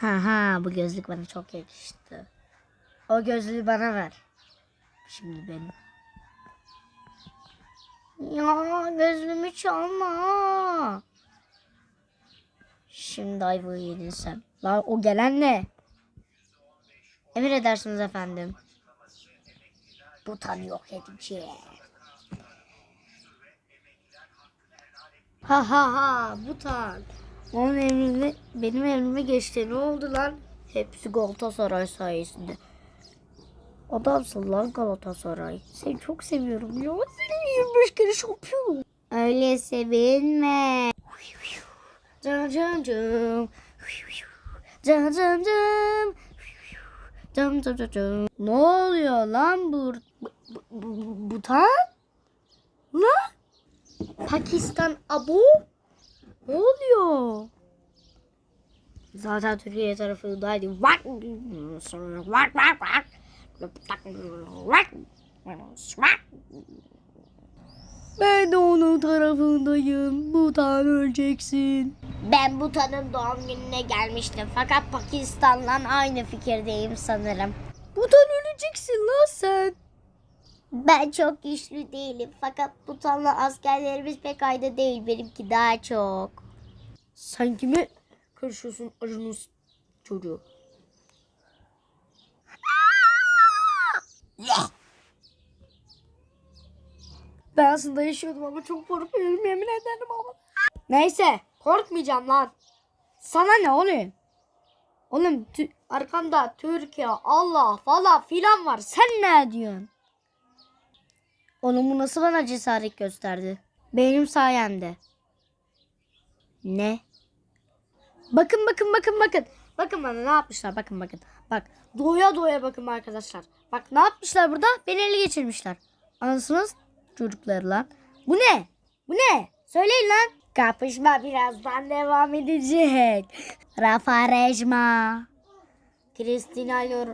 Ha ha bu gözlük bana çok yakıştı. O gözlüğü bana ver. Şimdi benim. Ya gözlüğümü çalma. Şimdi ayvayı yedin sen. Lan o gelen ne? Emredersiniz efendim. Butanı yok edeceğim. Ha ha ha Butan. Onun emrine, benim emrime geçti. Ne oldu lan? Hepsi Galatasaray sayesinde. Adamsın lan Galatasaray. Seni çok seviyorum ya. Seni 25 kere şampiyon. Öyle sevinme. Cım cım cım. Cım cım cım. Cım cım cım cım. Ne oluyor lan bu? Bu, bu, bu, Butan? Lan? Pakistan abo? Ne oluyor? Zaten Türkiye tarafındaydı. Vak! Vak vak vak. Ben de onun tarafındayım. Butan öleceksin. Ben Butan'ın doğum gününe gelmiştim. Fakat Pakistan'la aynı fikirdeyim sanırım. Butan öleceksin lan sen. Ben çok güçlü değilim. Fakat Butan'la askerlerimiz pek aynı değil. Benimki daha çok. Sen kime karışıyorsun Acunus çocuğu? Ben aslında yaşıyordum ama çok korkuyorum yemin ederim ama. Neyse korkmayacağım lan. Sana ne oğlum? Oğlum arkamda Türkiye, Allah falan filan var. Sen ne diyorsun? Oğlum bu nasıl bana cesaret gösterdi? Benim sayemde. Ne? Bakın bakın bakın bakın. Bakın bana ne yapmışlar bakın bakın. Bak doya doya bakın arkadaşlar. Bak ne yapmışlar burada? Beni ele geçirmişler. Anasınız çocuklar lan. Bu ne? Bu ne? Söyleyin lan. Kapışma birazdan devam edecek. Rafa Rejma. Cristiano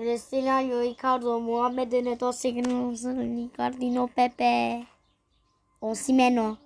Cristiano Icardo Muhammed Neto Signo Ricardino Pepe. Osimeno